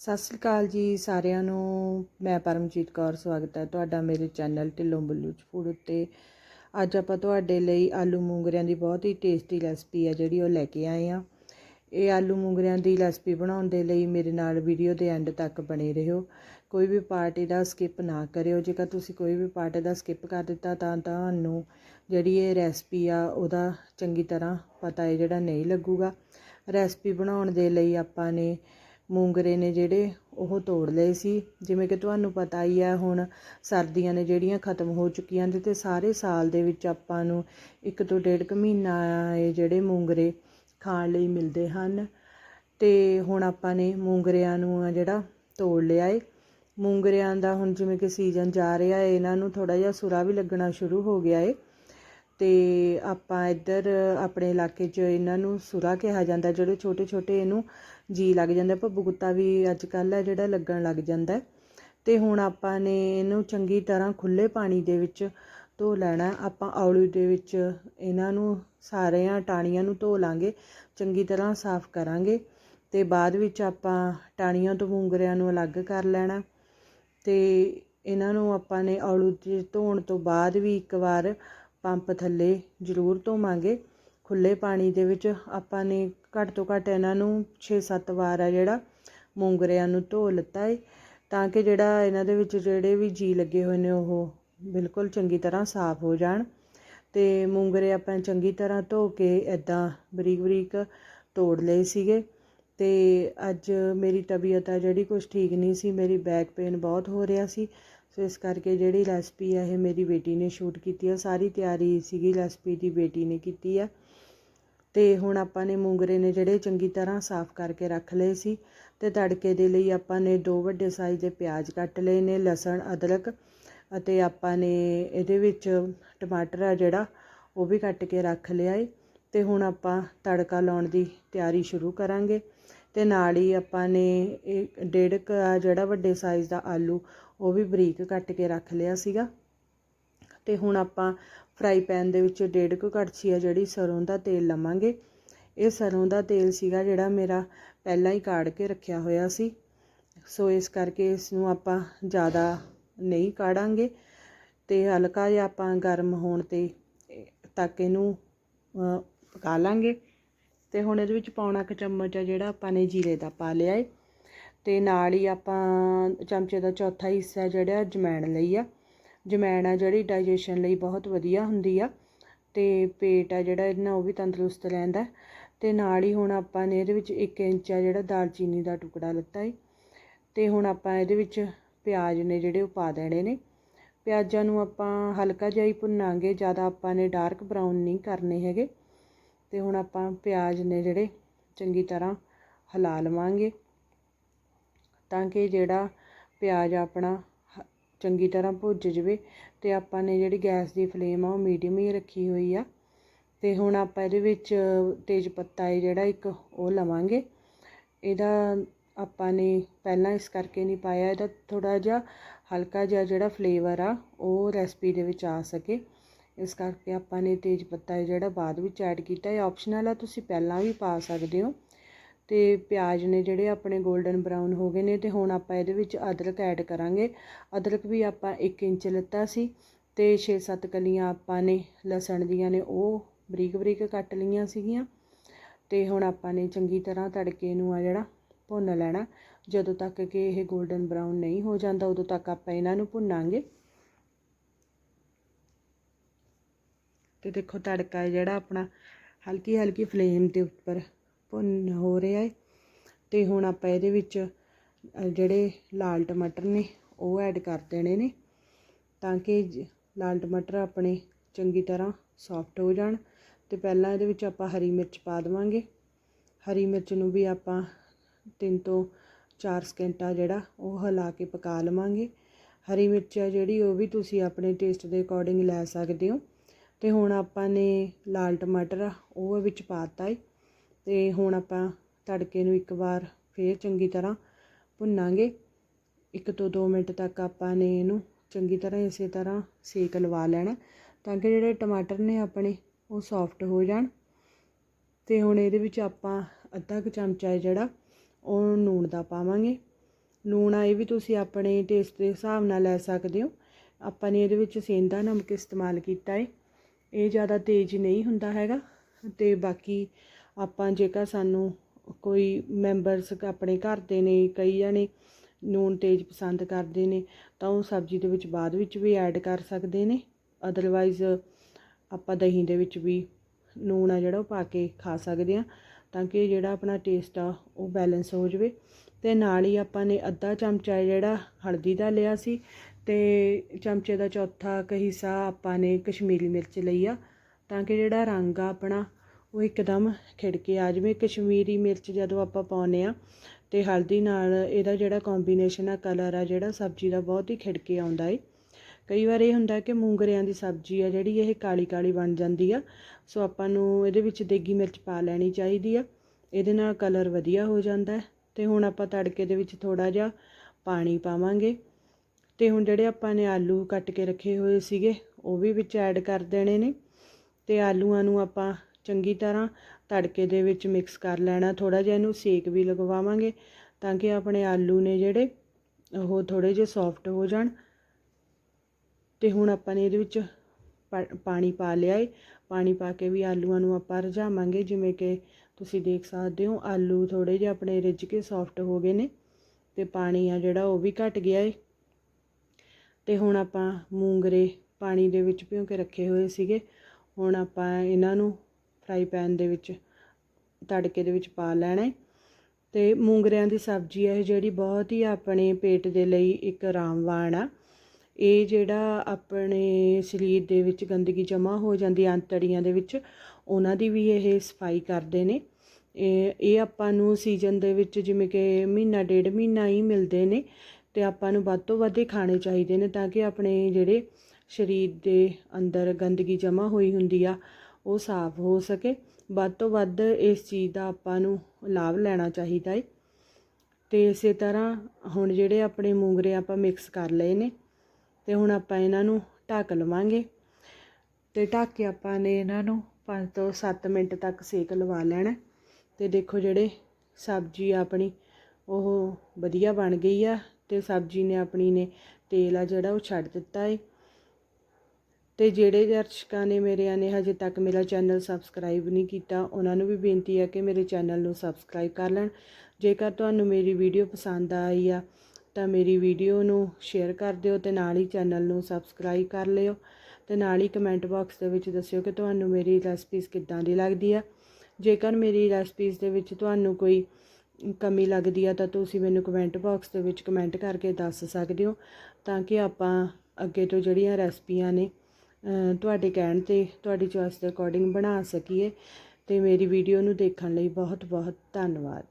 ਸਤਿ ਸ੍ਰੀ ਅਕਾਲ ਜੀ ਸਾਰਿਆਂ ਨੂੰ। ਮੈਂ ਪਰਮਜੀਤ ਕੌਰ, ਸਵਾਗਤ ਹੈ ਤੁਹਾਡਾ ਮੇਰੇ ਚੈਨਲ ਢਿੱਲੋਂ ਬੱਲੂ ਚ ਫੂਡ ਉੱਤੇ। ਅੱਜ ਆਪਾਂ ਤੁਹਾਡੇ ਲਈ ਆਲੂ ਮੂੰਗਰਿਆਂ ਦੀ ਬਹੁਤ ਹੀ ਟੇਸਟੀ ਰੈਸਪੀ ਹੈ ਜਿਹੜੀ ਉਹ ਲੈ ਕੇ ਆਏ ਆ ਇਹ ਆਲੂ ਮੂੰਗਰਿਆਂ ਦੀ ਰੈਸਪੀ ਬਣਾਉਣ ਦੇ ਲਈ ਮੇਰੇ ਨਾਲ ਵੀਡੀਓ ਦੇ ਐਂਡ ਤੱਕ ਬਣੇ ਰਹੋ। ਕੋਈ ਵੀ ਪਾਰਟ ਇਹਦਾ ਸਕਿਪ ਨਾ ਕਰਿਓ। ਜੇਕਰ ਤੁਸੀਂ ਕੋਈ ਵੀ ਪਾਰਟ ਇਹਦਾ ਸਕਿਪ ਕਰ ਦਿੱਤਾ ਤਾਂ ਤੁਹਾਨੂੰ ਜਿਹੜੀ ਇਹ ਰੈਸਪੀ ਆ ਉਹਦਾ ਚੰਗੀ ਤਰ੍ਹਾਂ ਪਤਾ ਹੈ ਜਿਹੜਾ ਨਹੀਂ ਲੱਗੂਗਾ। ਰੈਸਪੀ ਬਣਾਉਣ ਦੇ ਲਈ ਆਪਾਂ ਨੇ ਮੂੰਗਰੇ ਨੇ ਜਿਹੜੇ ਉਹ ਤੋੜ ਲਏ ਸੀ। ਜਿਵੇਂ ਕਿ ਤੁਹਾਨੂੰ ਪਤਾ ਹੀ ਆ ਹੁਣ ਸਰਦੀਆਂ ਨੇ ਜਿਹੜੀਆਂ ਖਤਮ ਹੋ ਚੁੱਕੀਆਂ ਨੇ ਤੇ ਸਾਰੇ ਸਾਲ ਦੇ ਵਿੱਚ ਆਪਾਂ ਨੂੰ ਇੱਕ ਤੋਂ ਡੇਢ ਕੁ ਮਹੀਨਾ ਇਹ ਜਿਹੜੇ ਮੂੰਗਰੇ ਖਾਣ ਲਈ ਮਿਲਦੇ ਹਨ। ਤੇ ਹੁਣ ਆਪਾਂ ਨੇ ਮੂੰਗਰਿਆਂ ਨੂੰ ਆ ਜਿਹੜਾ ਤੋੜ ਲਿਆ ਏ। ਮੂੰਗਰਿਆਂ ਦਾ ਹੁਣ ਜਿਵੇਂ ਕਿ ਸੀਜ਼ਨ ਜਾ ਰਿਹਾ ਏ, ਇਹਨਾਂ ਨੂੰ ਥੋੜਾ ਜਿਹਾ ਸੁਰਾ ਵੀ ਲੱਗਣਾ ਸ਼ੁਰੂ ਹੋ ਗਿਆ ਏ। ਤੇ ਆਪਾਂ ਇੱਧਰ ਆਪਣੇ ਇਲਾਕੇ 'ਚ ਇਹਨਾਂ ਨੂੰ ਸੁਰਾ ਕਿਹਾ ਜਾਂਦਾ, ਜਿਹੜੇ ਛੋਟੇ ਛੋਟੇ ਇਹਨੂੰ ਜੀ ਲੱਗ ਜਾਂਦਾ ਭੱਬੂ ਕੁੱਤਾ ਵੀ ਅੱਜ ਕੱਲ੍ਹ ਹੈ ਜਿਹੜਾ ਲੱਗਣ ਲੱਗ ਜਾਂਦਾ ਅਤੇ ਹੁਣ ਆਪਾਂ ਨੇ ਇਹਨੂੰ ਚੰਗੀ ਤਰ੍ਹਾਂ ਖੁੱਲ੍ਹੇ ਪਾਣੀ ਦੇ ਵਿੱਚ ਧੋ ਲੈਣਾ, ਆਪਾਂ ਔਲੀ ਦੇ ਵਿੱਚ ਇਹਨਾਂ ਨੂੰ ਸਾਰਿਆਂ ਟਾਣੀਆਂ ਨੂੰ ਧੋ ਲਾਂਗੇ, ਚੰਗੀ ਤਰ੍ਹਾਂ ਸਾਫ਼ ਕਰਾਂਗੇ ਅਤੇ ਬਾਅਦ ਵਿੱਚ ਆਪਾਂ ਟਾਹਣੀਆਂ ਤੋਂ ਮੂੰਗਰਿਆਂ ਨੂੰ ਅਲੱਗ ਕਰ ਲੈਣਾ ਅਤੇ ਇਹਨਾਂ ਨੂੰ ਆਪਾਂ ਨੇ ਔਲੂ 'ਚ ਧੋਣ ਤੋਂ ਬਾਅਦ ਵੀ ਇੱਕ ਵਾਰ ਪੰਪ ਥੱਲੇ ਜ਼ਰੂਰ ਧੋਵਾਂਗੇ। ਖੁੱਲ੍ਹੇ ਪਾਣੀ ਦੇ ਵਿੱਚ ਆਪਾਂ ਨੇ ਘੱਟ ਤੋਂ ਘੱਟ ਇਹਨਾਂ ਨੂੰ 6-7 ਵਾਰ ਆ ਜਿਹੜਾ ਮੂੰਗਰਿਆਂ ਨੂੰ ਧੋ ਲਿੱਤਾ ਹੈ ਤਾਂ ਕਿ ਜਿਹੜਾ ਇਹਨਾਂ ਦੇ ਵਿੱਚ ਜਿਹੜੇ ਵੀ ਜੀ ਲੱਗੇ ਹੋਏ ਨੇ ਉਹ ਬਿਲਕੁਲ ਚੰਗੀ ਤਰ੍ਹਾਂ ਸਾਫ਼ ਹੋ ਜਾਣ। ਤੇ ਮੂੰਗਰੇ ਆਪਾਂ ਚੰਗੀ ਤਰ੍ਹਾਂ ਧੋ ਕੇ ਇਦਾਂ ਬਰੀਕ ਬਰੀਕ ਤੋੜ ਲਏ ਸੀਗੇ। ਅਤੇ ਅੱਜ ਮੇਰੀ ਤਬੀਅਤ ਆ ਜਿਹੜੀ ਕੁਛ ਠੀਕ ਨਹੀਂ ਸੀ, ਮੇਰੀ ਬੈਕ ਪੇਨ ਬਹੁਤ ਹੋ ਰਿਹਾ ਸੀ। ਸੋ ਇਸ ਕਰਕੇ ਜਿਹੜੀ ਰੈਸਪੀ ਆ, ਇਹ ਮੇਰੀ ਬੇਟੀ ਨੇ ਸ਼ੂਟ ਕੀਤੀ ਆ। ਸਾਰੀ ਤਿਆਰੀ ਸੀਗੀ ਰੈਸਪੀ ਦੀ, ਬੇਟੀ ਨੇ ਕੀਤੀ ਆ। ਤੇ ਹੁਣ ਆਪਾਂ ਨੇ ਮੂੰਗਰੇ ਨੇ ਜਿਹੜੇ ਚੰਗੀ ਤਰ੍ਹਾਂ ਸਾਫ਼ ਕਰਕੇ ਰੱਖ ਲਏ ਸੀ। ਤੇ ਤੜਕੇ ਦੇ ਲਈ ਆਪਾਂ ਨੇ ਦੋ ਵੱਡੇ ਸਾਈਜ਼ ਦੇ ਪਿਆਜ਼ ਕੱਟ ਲਏ ਨੇ, ਲਸਣ, ਅਦਰਕ ਅਤੇ ਆਪਾਂ ਨੇ ਇਹਦੇ ਵਿੱਚ ਟਮਾਟਰ ਆ ਜਿਹੜਾ, ਉਹ ਵੀ ਕੱਟ ਕੇ ਰੱਖ ਲਿਆ ਏ। ਤੇ ਹੁਣ ਆਪਾਂ ਤੜਕਾ ਲਾਉਣ ਦੀ ਤਿਆਰੀ ਸ਼ੁਰੂ ਕਰਾਂਗੇ। ਅਤੇ ਨਾਲ ਹੀ ਆਪਾਂ ਨੇ ਇਹ ਡੇਢ ਕ ਜਿਹੜਾ ਵੱਡੇ ਸਾਈਜ਼ ਦਾ ਆਲੂ, ਉਹ ਵੀ ਬਰੀਕ ਕੱਟ ਕੇ ਰੱਖ ਲਿਆ ਸੀਗਾ। ਅਤੇ ਹੁਣ ਆਪਾਂ ਫਰਾਈ ਪੈਨ ਦੇ ਵਿੱਚ ਡੇਢ ਕੁ ਕੜਛੀ ਆ ਜਿਹੜੀ ਸਰੋਂ ਦਾ ਤੇਲ ਲਵਾਂਗੇ। ਇਹ ਸਰੋਂ ਦਾ ਤੇਲ ਸੀਗਾ ਜਿਹੜਾ ਮੇਰਾ ਪਹਿਲਾਂ ਹੀ ਕਾੜ ਕੇ ਰੱਖਿਆ ਹੋਇਆ ਸੀ। ਸੋ ਇਸ ਕਰਕੇ ਇਸ ਨੂੰ ਆਪਾਂ ਜ਼ਿਆਦਾ ਨਹੀਂ ਕਾੜਾਂਗੇ। ਤੇ ਹਲਕਾ ਜਿਹਾ ਆਪਾਂ ਗਰਮ ਹੋਣ ਤੇ ਤੱਕ ਇਹਨੂੰ ਪਕਾ ਲਾਂਗੇ। ਤੇ ਹੁਣ ਇਹਦੇ ਵਿੱਚ ਪਾਉਣਾ ਕੁ ਚਮਚ ਆ ਜਿਹੜਾ ਆਪਾਂ ਨੇ ਜੀਰੇ ਦਾ ਪਾ ਲਿਆ ਏ। ਤੇ ਨਾਲ ਹੀ ਆਪਾਂ ਚਮਚੇ ਦਾ ਚੌਥਾ ਹਿੱਸਾ ਜਿਹੜਾ ਜਮੈਣ ਲਈ ਆ। ਜਮੈਣ ਆ ਜਿਹੜੀ ਡਾਈਜੈਸ਼ਨ ਲਈ ਬਹੁਤ ਵਧੀਆ ਹੁੰਦੀ ਆ। ਤੇ ਪੇਟ ਆ ਜਿਹੜਾ ਇਹਦੇ ਨਾਲ ਉਹ ਵੀ ਤੰਦਰੁਸਤ ਰਹਿੰਦਾ ਤੇ ਨਾਲ ਹੀ ਹੁਣ ਆਪਾਂ ਨੇ ਇਹਦੇ ਵਿੱਚ 1 ਇੰਚ ਆ ਜਿਹੜਾ ਦਾਲਚੀਨੀ ਦਾ ਟੁਕੜਾ ਲੱਤਾ ਏ। ਤੇ ਹੁਣ ਆਪਾਂ ਇਹਦੇ ਵਿੱਚ ਪਿਆਜ਼ ਨੇ ਜਿਹੜੇ ਉਹ ਪਾ ਦੇਣੇ ਨੇ। ਪਿਆਜ਼ਾਂ ਨੂੰ ਆਪਾਂ ਹਲਕਾ ਜਿਹਾ ਹੀ ਭੁੰਨਾਂਗੇ, ਜ਼ਿਆਦਾ ਆਪਾਂ ਨੇ ਡਾਰਕ ਬਰਾਊਨ ਨਹੀਂ ਕਰਨੇ ਹੈਗੇ। ਅਤੇ ਹੁਣ ਆਪਾਂ ਪਿਆਜ਼ ਨੇ ਜਿਹੜੇ ਚੰਗੀ ਤਰ੍ਹਾਂ ਹਿਲਾ ਲਵਾਂਗੇ ਤਾਂ ਕਿ ਜਿਹੜਾ ਪਿਆਜ਼ ਆਪਣਾ ਚੰਗੀ ਤਰ੍ਹਾਂ ਭੁੱਜ ਜਵੇ ਤੇ ਆਪਾਂ ਨੇ ਜਿਹੜੀ ਗੈਸ ਦੀ ਫਲੇਮ ਆ ਉਹ ਮੀਡੀਅਮ ਹੀ ਰੱਖੀ ਹੋਈ ਆ। ਤੇ ਹੁਣ ਆਪਾਂ ਇਹਦੇ ਵਿੱਚ ਤੇਜ ਪੱਤਾ ਹੈ ਜਿਹੜਾ ਇੱਕ ਉਹ ਲਵਾਂਗੇ। ਇਹਦਾ ਆਪਾਂ ਨੇ ਪਹਿਲਾਂ ਇਸ ਕਰਕੇ ਨਹੀਂ ਪਾਇਆ, ਇਹਦਾ ਥੋੜਾ ਜਿਹਾ ਹਲਕਾ ਜਿਹਾ ਜਿਹੜਾ ਫਲੇਵਰ ਆ ਉਹ ਰੈਸਪੀ ਦੇ ਵਿੱਚ ਆ ਸਕੇ। ਇਸ ਕਰਕੇ ਆਪਾਂ ਨੇ ਤੇਜ ਪੱਤਾ ਹੈ ਜਿਹੜਾ ਬਾਅਦ ਵਿੱਚ ਐਡ ਕੀਤਾ ਇਹ ਆਪਸ਼ਨਲ ਆ, ਤੁਸੀਂ ਪਹਿਲਾਂ ਵੀ ਪਾ ਸਕਦੇ ਹੋ। ਤੇ ਪਿਆਜ਼ ਨੇ ਜਿਹੜੇ ਆਪਣੇ 골ਡਨ ਬਰਾਊਨ ਹੋ ਗਏ ਨੇ ਤੇ ਹੁਣ ਆਪਾਂ ਇਹਦੇ ਵਿੱਚ ਅਦਰਕ ਐਡ ਕਰਾਂਗੇ। ਅਦਰਕ ਵੀ ਆਪਾਂ 1 ਇੰਚ ਲਿੱਤਾ ਸੀ ਤੇ 6-7 ਕਲੀਆਂ ਆਪਾਂ ਨੇ ਲਸਣ ਦੀਆਂ ਨੇ, ਉਹ ਬਰੀਕ ਬਰੀਕ ਕੱਟ ਲਈਆਂ ਸੀਗੀਆਂ। ਤੇ ਹੁਣ ਆਪਾਂ ਨੇ ਚੰਗੀ ਤਰ੍ਹਾਂ ਤੜਕੇ ਨੂੰ ਆ ਜਿਹੜਾ ਭੁੰਨ ਲੈਣਾ। ਜਦੋਂ ਤੱਕ ਕਿ ਇਹ 골ਡਨ ਬਰਾਊਨ ਨਹੀਂ ਹੋ ਜਾਂਦਾ, ਉਦੋਂ ਤੱਕ ਆਪਾਂ ਇਹਨਾਂ ਨੂੰ ਭੁੰਨਾਂਗੇ। ਤੇ ਦੇਖੋ ਤੜਕਾ ਹੈ ਜਿਹੜਾ ਆਪਣਾ ਹਲਕੀ ਹਲਕੀ ਫਲੇਮ ਦੇ ਉੱਪਰ ਭੁੰਨ ਹੋ ਰਿਹਾ ਹੈ। ਤੇ ਹੁਣ ਆਪਾਂ ਇਹਦੇ ਵਿੱਚ ਜਿਹੜੇ ਲਾਲ ਟਮਾਟਰ ਨੇ, ਉਹ ਐਡ ਕਰ ਦੇਣੇ ਨੇ, ਤਾਂ ਕਿ ਲਾਲ ਟਮਾਟਰ ਆਪਣੇ ਚੰਗੀ ਤਰ੍ਹਾਂ ਸੌਫਟ ਹੋ ਜਾਣ। ਤੇ ਪਹਿਲਾਂ ਇਹਦੇ ਵਿੱਚ ਆਪਾਂ ਹਰੀ ਮਿਰਚ ਪਾ ਦੇਵਾਂਗੇ। ਹਰੀ ਮਿਰਚ ਨੂੰ ਵੀ ਆਪਾਂ ਤਿੰਨ ਤੋਂ ਚਾਰ ਸਕਿੰਟਾ ਜਿਹੜਾ, ਉਹ ਹਿਲਾ ਕੇ ਪਕਾ ਲਵਾਂਗੇ। ਹਰੀ ਮਿਰਚ ਆ ਜਿਹੜੀ, ਉਹ ਵੀ ਤੁਸੀਂ ਆਪਣੇ ਟੇਸਟ ਦੇ ਅਕੋਰਡਿੰਗ ਲੈ ਸਕਦੇ ਹੋ। ਅਤੇ ਹੁਣ ਆਪਾਂ ਨੇ ਲਾਲ ਟਮਾਟਰ ਆ, ਉਹ ਵਿੱਚ ਪਾਤਾ ਏ। ਅਤੇ ਹੁਣ ਆਪਾਂ ਤੜਕੇ ਨੂੰ ਇੱਕ ਵਾਰ ਫਿਰ ਚੰਗੀ ਤਰ੍ਹਾਂ ਭੁੰਨਾਂਗੇ। ਇੱਕ ਤੋਂ 2 ਮਿੰਟ ਤੱਕ ਆਪਾਂ ਨੇ ਇਹਨੂੰ ਚੰਗੀ ਤਰ੍ਹਾਂ ਇਸੇ ਤਰ੍ਹਾਂ ਸੇਕ ਲਵਾ ਲੈਣਾ, ਤਾਂ ਕਿ ਜਿਹੜੇ ਟਮਾਟਰ ਨੇ ਆਪਣੇ, ਉਹ ਸੌਫਟ ਹੋ ਜਾਣ। ਤੇ ਹੁਣ ਇਹਦੇ ਵਿੱਚ ਆਪਾਂ ਅੱਧਾ ਕੁ ਚਮਚਾ ਹੈ ਜਿਹੜਾ, ਉਹ ਨੂਣ ਦਾ ਪਾਵਾਂਗੇ। ਲੂਣ ਆ ਇਹ ਵੀ ਤੁਸੀਂ ਆਪਣੇ ਟੇਸਟ ਦੇ ਹਿਸਾਬ ਨਾਲ ਲੈ ਸਕਦੇ ਹੋ। ਆਪਾਂ ਨੇ ਇਹਦੇ ਵਿੱਚ ਸੇਂਦਾ ਨਮਕ ਇਸਤੇਮਾਲ ਕੀਤਾ ਹੈ ਇਹ ਜ਼ਿਆਦਾ ਤੇਜ਼ ਨਹੀਂ ਹੁੰਦਾ ਹੈਗਾ ਅਤੇ ਬਾਕੀ ਆਪਾਂ ਜੇਕਰ ਸਾਨੂੰ ਕੋਈ ਮੈਂਬਰਸ ਆਪਣੇ ਘਰ ਦੇ ਨੇ, ਕਈ ਜਣੇ ਨੂਨ ਤੇਜ਼ ਪਸੰਦ ਕਰਦੇ ਨੇ, ਤਾਂ ਉਹ ਸਬਜ਼ੀ ਦੇ ਵਿੱਚ ਬਾਅਦ ਵਿੱਚ ਵੀ ਐਡ ਕਰ ਸਕਦੇ ਨੇ। ਅਦਰਵਾਈਜ਼ ਆਪਾਂ ਦਹੀਂ ਦੇ ਵਿੱਚ ਵੀ ਨੂਣ ਆ ਜਿਹੜਾ ਉਹ ਪਾ ਕੇ ਖਾ ਸਕਦੇ ਆ ਤਾਂ ਕਿ ਜਿਹੜਾ ਆਪਣਾ ਟੇਸਟ ਆ ਉਹ ਬੈਲੈਂਸ ਹੋ ਜਾਵੇ। ਤੇ ਨਾਲ ਹੀ ਆਪਾਂ ਨੇ ਅੱਧਾ ਚਮਚਾ ਜਿਹੜਾ ਹਲਦੀ ਦਾ ਲਿਆ ਸੀ ਅਤੇ ਚਮਚੇ ਦਾ ਚੌਥਾ ਕੁ ਹਿੱਸਾ ਆਪਾਂ ਨੇ ਕਸ਼ਮੀਰੀ ਮਿਰਚ ਲਈ ਆ, ਤਾਂ ਕਿ ਜਿਹੜਾ ਰੰਗ ਆ ਆਪਣਾ ਉਹ ਇੱਕਦਮ ਖਿੜਕੇ ਆ ਜਾਵੇ। ਕਸ਼ਮੀਰੀ ਮਿਰਚ ਜਦੋਂ ਆਪਾਂ ਪਾਉਂਦੇ ਆ ਅਤੇ ਹਲਦੀ ਨਾਲ ਇਹਦਾ ਜਿਹੜਾ ਕੋਂਬੀਨੇਸ਼ਨ ਆ ਕਲਰ ਆ, ਜਿਹੜਾ ਸਬਜ਼ੀ ਦਾ ਬਹੁਤ ਹੀ ਖਿੜਕੇ ਆਉਂਦਾ ਏ। ਕਈ ਵਾਰ ਇਹ ਹੁੰਦਾ ਕਿ ਮੂੰਗਰਿਆਂ ਦੀ ਸਬਜ਼ੀ ਆ ਜਿਹੜੀ ਇਹ ਕਾਲੀ ਕਾਲੀ ਬਣ ਜਾਂਦੀ ਆ, ਸੋ ਆਪਾਂ ਨੂੰ ਇਹਦੇ ਵਿੱਚ ਦੇਗੀ ਮਿਰਚ ਪਾ ਲੈਣੀ ਚਾਹੀਦੀ ਆ। ਇਹਦੇ ਨਾਲ ਕਲਰ ਵਧੀਆ ਹੋ ਜਾਂਦਾ ਹੈ ਤੇ ਹੁਣ ਆਪਾਂ ਤੜਕੇ ਦੇ ਵਿੱਚ ਥੋੜਾ ਜਿਹਾ ਪਾਣੀ ਪਾਵਾਂਗੇ। ਅਤੇ ਹੁਣ ਜਿਹੜੇ ਆਪਾਂ ਨੇ ਆਲੂ ਕੱਟ ਕੇ ਰੱਖੇ ਹੋਏ ਸੀਗੇ, ਉਹ ਵੀ ਵਿੱਚ ਐਡ ਕਰ ਦੇਣੇ ਨੇ। ਅਤੇ ਆਲੂਆਂ ਨੂੰ ਆਪਾਂ ਚੰਗੀ ਤਰ੍ਹਾਂ ਤੜਕੇ ਦੇ ਵਿੱਚ ਮਿਕਸ ਕਰ ਲੈਣਾ ਥੋੜਾ ਜਿਹਾ ਇਹਨੂੰ ਸੇਕ ਵੀ ਲਗਵਾਵਾਂਗੇ ਤਾਂ ਕਿ ਆਪਣੇ ਆਲੂ ਨੇ ਜਿਹੜੇ, ਉਹ ਥੋੜੇ ਜਿਹਾ ਸੌਫਟ ਹੋ ਜਾਣ। ਤੇ ਹੁਣ ਆਪਾਂ ਨੇ ਇਹਦੇ ਵਿੱਚ ਪਾਣੀ ਪਾ ਲਿਆ ਏ। ਪਾਣੀ ਪਾ ਕੇ ਵੀ ਆਲੂਆਂ ਨੂੰ ਆਪਾਂ ਰਝਾਵਾਂਗੇ, ਜਿਵੇਂ ਕਿ ਤੁਸੀਂ ਦੇਖ ਸਕਦੇ ਹੋ, ਆਲੂ ਥੋੜੇ ਜਿਹਾ ਆਪਣੇ ਰਿੱਝ ਕੇ ਸੌਫਟ ਹੋ ਗਏ ਨੇ ਤੇ ਪਾਣੀ ਆ ਜਿਹੜਾ ਉਹ ਵੀ ਘਟ ਗਿਆ ਏ। ਅਤੇ ਹੁਣ ਆਪਾਂ ਮੂੰਗਰੇ ਪਾਣੀ ਦੇ ਵਿੱਚ ਭਿਉਂ ਕੇ ਰੱਖੇ ਹੋਏ ਸੀਗੇ। ਹੁਣ ਆਪਾਂ ਇਹਨਾਂ ਨੂੰ ਫਰਾਈ ਪੈਨ ਦੇ ਵਿੱਚ, ਤੜਕੇ ਦੇ ਵਿੱਚ ਪਾ ਲੈਣਾ ਹੈ ਤੇ ਮੂੰਗਰਿਆਂ ਦੀ ਸਬਜ਼ੀ ਹੈ ਜਿਹੜੀ ਬਹੁਤ ਹੀ ਆਪਣੇ ਪੇਟ ਦੇ ਲਈ ਇੱਕ ਆਰਾਮਵਾਨ ਆ। ਇਹ ਜਿਹੜਾ ਆਪਣੇ ਸਰੀਰ ਦੇ ਵਿੱਚ ਗੰਦਗੀ ਜਮ੍ਹਾਂ ਹੋ ਜਾਂਦੀ ਅੰਤੜੀਆਂ ਦੇ ਵਿੱਚ, ਉਹਨਾਂ ਦੀ ਵੀ ਇਹ ਸਫ਼ਾਈ ਕਰਦੇ ਨੇ। ਇਹ ਇਹ ਆਪਾਂ ਨੂੰ ਸੀਜ਼ਨ ਦੇ ਵਿੱਚ ਜਿਵੇਂ ਕਿ ਮਹੀਨਾ, ਡੇਢ ਮਹੀਨਾ ਹੀ ਮਿਲਦੇ ਨੇ। ਅਤੇ ਆਪਾਂ ਨੂੰ ਵੱਧ ਤੋਂ ਵੱਧ ਹੀ ਖਾਣੇ ਚਾਹੀਦੇ ਨੇ ਤਾਂ ਕਿ ਆਪਣੇ ਜਿਹੜੇ ਸਰੀਰ ਦੇ ਅੰਦਰ ਗੰਦਗੀ ਜਮ੍ਹਾਂ ਹੋਈ ਹੁੰਦੀ ਆ, ਉਹ ਸਾਫ਼ ਹੋ ਸਕੇ। ਵੱਧ ਤੋਂ ਵੱਧ ਇਸ ਚੀਜ਼ ਦਾ ਆਪਾਂ ਨੂੰ ਲਾਭ ਲੈਣਾ ਚਾਹੀਦਾ ਹੈ ਅਤੇ ਇਸੇ ਤਰ੍ਹਾਂ ਹੁਣ ਜਿਹੜੇ ਆਪਣੇ ਮੂੰਗਰੇ ਆਪਾਂ ਮਿਕਸ ਕਰ ਲਏ ਨੇ ਅਤੇ ਹੁਣ ਆਪਾਂ ਇਹਨਾਂ ਨੂੰ ਢੱਕ ਲਵਾਂਗੇ। ਅਤੇ ਢੱਕ ਕੇ ਆਪਾਂ ਨੇ ਇਹਨਾਂ ਨੂੰ 5 ਤੋਂ 7 ਮਿੰਟ ਤੱਕ ਸੇਕ ਲਵਾ ਲੈਣਾ। ਅਤੇ ਦੇਖੋ ਜਿਹੜੇ ਸਬਜ਼ੀ ਆਪਣੀ, ਉਹ ਵਧੀਆ ਬਣ ਗਈ ਆ। ਤੇ ਸਬਜ਼ੀ ਨੇ ਆਪਣੀ ਨੇ ਤੇਲ ਆ ਜਿਹੜਾ ਉਹ ਛੱਡ ਦਿੱਤਾ ਏ। ਤੇ ਜਿਹੜੇ ਦਰਸ਼ਕਾਂ ਨੇ ਮੇਰਿਆਂ ਨੇ ਹਜੇ ਤੱਕ ਮੇਰਾ ਚੈਨਲ ਸਬਸਕ੍ਰਾਈਬ ਨਹੀਂ ਕੀਤਾ, ਉਹਨਾਂ ਨੂੰ ਵੀ ਬੇਨਤੀ ਹੈ ਕਿ ਮੇਰੇ ਚੈਨਲ ਨੂੰ ਸਬਸਕ੍ਰਾਈਬ ਕਰ ਲੈਣ। ਜੇਕਰ ਤੁਹਾਨੂੰ ਮੇਰੀ ਵੀਡੀਓ ਪਸੰਦ ਆਈ ਆ, ਤਾਂ ਮੇਰੀ ਵੀਡੀਓ ਨੂੰ ਸ਼ੇਅਰ ਕਰ ਦਿਓ ਤੇ ਨਾਲ ਹੀ ਚੈਨਲ ਨੂੰ ਸਬਸਕ੍ਰਾਈਬ ਕਰ ਲਿਓ ਤੇ ਨਾਲ ਹੀ ਕਮੈਂਟ ਬਾਕਸ ਦੇ ਵਿੱਚ ਦੱਸਿਓ ਕਿ ਤੁਹਾਨੂੰ ਮੇਰੀ ਰੈਸਪੀਜ਼ ਕਿੱਦਾਂ ਦੀ ਲੱਗਦੀ ਆ। ਜੇਕਰ ਮੇਰੀ ਰੈਸਪੀਜ਼ ਦੇ ਵਿੱਚ ਤੁਹਾਨੂੰ ਕੋਈ ਕਮੀ ਲੱਗਦੀ ਆ, ਤਾਂ ਤੁਸੀਂ ਮੈਨੂੰ ਕਮੈਂਟ ਬਾਕਸ ਦੇ ਵਿੱਚ ਕਮੈਂਟ ਕਰਕੇ ਦੱਸ ਸਕਦੇ ਹੋ, ਤਾਂ ਕਿ ਆਪਾਂ ਅੱਗੇ ਤੋਂ ਜਿਹੜੀਆਂ ਰੈਸਪੀਆਂ ਨੇ ਤੁਹਾਡੇ ਕਹਿਣ ਤੇ ਤੁਹਾਡੀ ਚੋਇਸ ਦੇ ਅਕੋਰਡਿੰਗ ਬਣਾ ਸਕੀਏ। ਤੇ ਮੇਰੀ ਵੀਡੀਓ ਨੂੰ ਦੇਖਣ ਲਈ ਬਹੁਤ ਬਹੁਤ ਧੰਨਵਾਦ।